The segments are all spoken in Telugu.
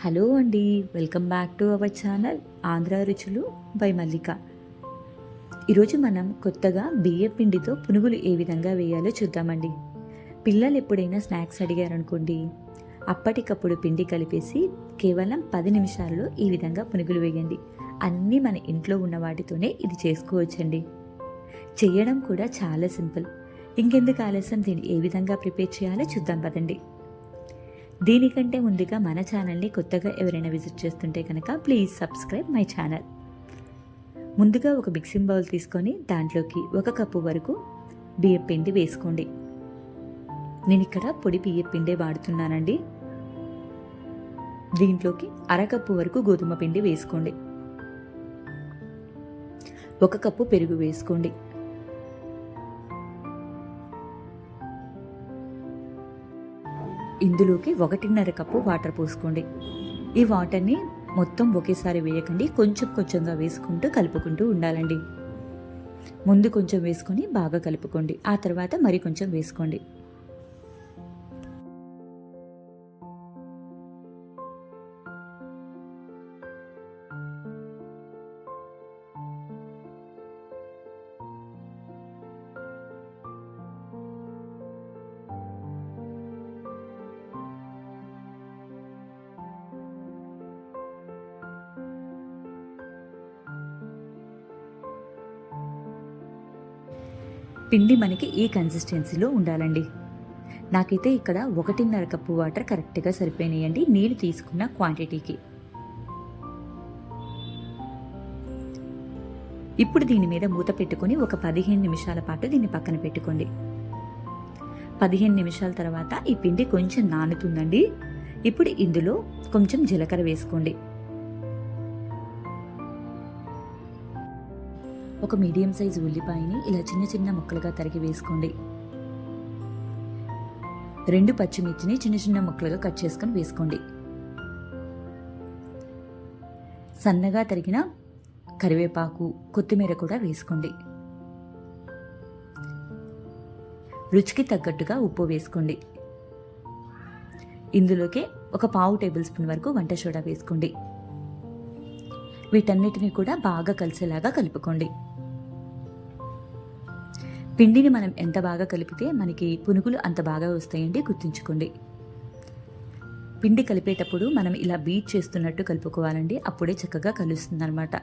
హలో అండి welcome back to our channel Andhra రుచులు బై మల్లిక. ఈరోజు మనం కొత్తగా బియ్య పిండితో పునుగులు ఏ విధంగా వేయాలో చూద్దామండి. పిల్లలు ఎప్పుడైనా స్నాక్స్ అడిగారనుకోండి అప్పటికప్పుడు పిండి కలిపేసి కేవలం పది నిమిషాల్లో ఈ విధంగా పునుగులు వేయండి. అన్నీ మన ఇంట్లో ఉన్న వాటితోనే ఇది చేసుకోవచ్చండి. చేయడం కూడా చాలా సింపుల్. ఇంకెందుకు ఆలస్యం? దీన్ని ఏ విధంగా ప్రిపేర్ చేయాలో చూద్దాం పదండి. దీనికంటే ముందుగా మన ఛానల్ని కొత్తగా ఎవరైనా విజిట్ చేస్తుంటే కనుక ప్లీజ్ సబ్స్క్రైబ్ మై ఛానల్. ముందుగా ఒక మిక్సింగ్ బౌల్ తీసుకొని దాంట్లోకి ఒక కప్పు వరకు బియ్య పిండి వేసుకోండి. నేను ఇక్కడ పొడి బియ్య పిండే వాడుతున్నానండి. దీంట్లోకి అరకప్పు వరకు గోధుమ పిండి వేసుకోండి. ఒక కప్పు పెరుగు వేసుకోండి. ఇందులోకి ఒకటిన్నర కప్పు వాటర్ పోసుకోండి. ఈ వాటర్ని మొత్తం ఒకేసారి వేయకండి. కొంచెం కొంచెంగా వేసుకుంటూ కలుపుకుంటూ ఉండాలండి. ముందు కొంచెం వేసుకొని బాగా కలుపుకోండి. ఆ తర్వాత మరి కొంచెం వేసుకోండి. పిండి మనకి ఈ కన్సిస్టెన్సీలో ఉండాలండి? నాకైతే ఇక్కడ ఒకటిన్నర కప్పు వాటర్ కరెక్ట్గా సరిపోయినాయండి. నీళ్ళు తీసుకున్న క్వాంటిటీకి ఇప్పుడు దీని మీద మూత పెట్టుకొని ఒక పదిహేను నిమిషాల పాటు దీన్ని పక్కన పెట్టుకోండి. పదిహేను నిమిషాల తర్వాత ఈ పిండి కొంచెం నానుతుందండి. ఇప్పుడు ఇందులో కొంచెం జీలకర్ర వేసుకోండి. ఒక మీడియం సైజు ఉల్లిపాయని ఇలా చిన్న చిన్న ముక్కలుగా తరిగి వేసుకోండి. రెండు పచ్చిమిర్చిని చిన్న చిన్న ముక్కలుగా కట్ చేసుకొని వేసుకోండి. సన్నగా తరిగిన కరివేపాకు కొత్తిమీర కూడా వేసుకోండి. రుచికి తగ్గట్టుగా ఉప్పు వేసుకోండి. ఇందులోకే ఒక పావు టేబుల్ స్పూన్ వరకు వంట సోడా వేసుకోండి. వీటన్నిటిని కూడా బాగా కలిసేలాగా కలుపుకోండి. పిండిని మనం ఎంత బాగా కలిపితే మనకి పునుగులు అంత బాగా వస్తాయండి గుర్తుంచుకోండి. పిండి కలిపేటప్పుడు మనం ఇలా బీట్ చేస్తున్నట్టు కలుపుకోవాలండి. అప్పుడే చక్కగా కలుస్తుంది అనమాట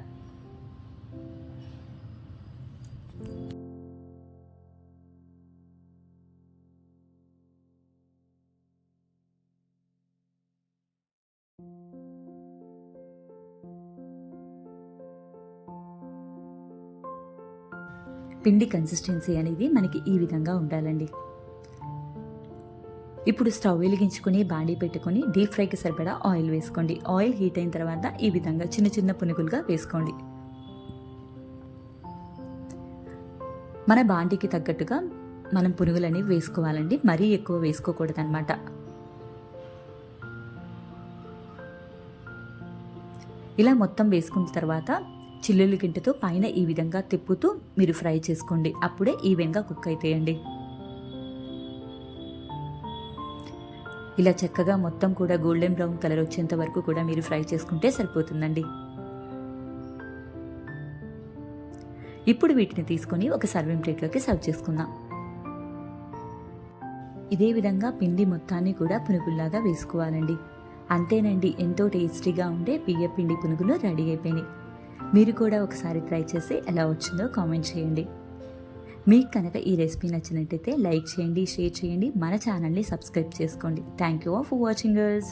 పిండి కన్సిస్టెన్సీ అనేది మనకి ఈ విధంగా ఉండాలండి. ఇప్పుడు స్టవ్ వెలిగించుకుని బాండీ పెట్టుకొని డీప్ ఫ్రైకి సరిపడా ఆయిల్ వేసుకోండి. ఆయిల్ హీట్ అయిన తర్వాత ఈ విధంగా చిన్న చిన్న పునుగులుగా వేసుకోండి. మన బాండీకి తగ్గట్టుగా మనం పునుగులని వేసుకోవాలండి. మరీ ఎక్కువ వేసుకోకూడదు అనమాట ఇలా మొత్తం వేసుకున్న తర్వాత చిల్లులు గింటతో పైన ఈ విధంగా తిప్పుతూ మీరు ఫ్రై చేసుకోండి. అప్పుడే ఈవెన్గా కుక్ అయితేయండి. ఇలా చక్కగా మొత్తం కూడా గోల్డెన్ బ్రౌన్ కలర్ వచ్చేంత వరకు కూడా మీరు ఫ్రై చేసుకుంటే సరిపోతుందండి. ఇప్పుడు వీటిని తీసుకొని ఒక సర్వింగ్ ప్లేట్లోకి సర్వ్ చేసుకుందాం. ఇదే విధంగా పిండి మొత్తాన్ని కూడా పునుగుల్లాగా వేసుకోవాలండి. అంతేనండి ఎంతో టేస్టీగా ఉండే బియ్య పిండి పునుగులు రెడీ అయిపోయినాయి. మీరు కూడా ఒకసారి ట్రై చేసి ఎలా వచ్చిందో కామెంట్ చేయండి. మీకు కనుక ఈ రెసిపీ నచ్చినట్టయితే లైక్ చేయండి షేర్ చేయండి మన ఛానల్ని సబ్స్క్రైబ్ చేసుకోండి. Thank you for watching us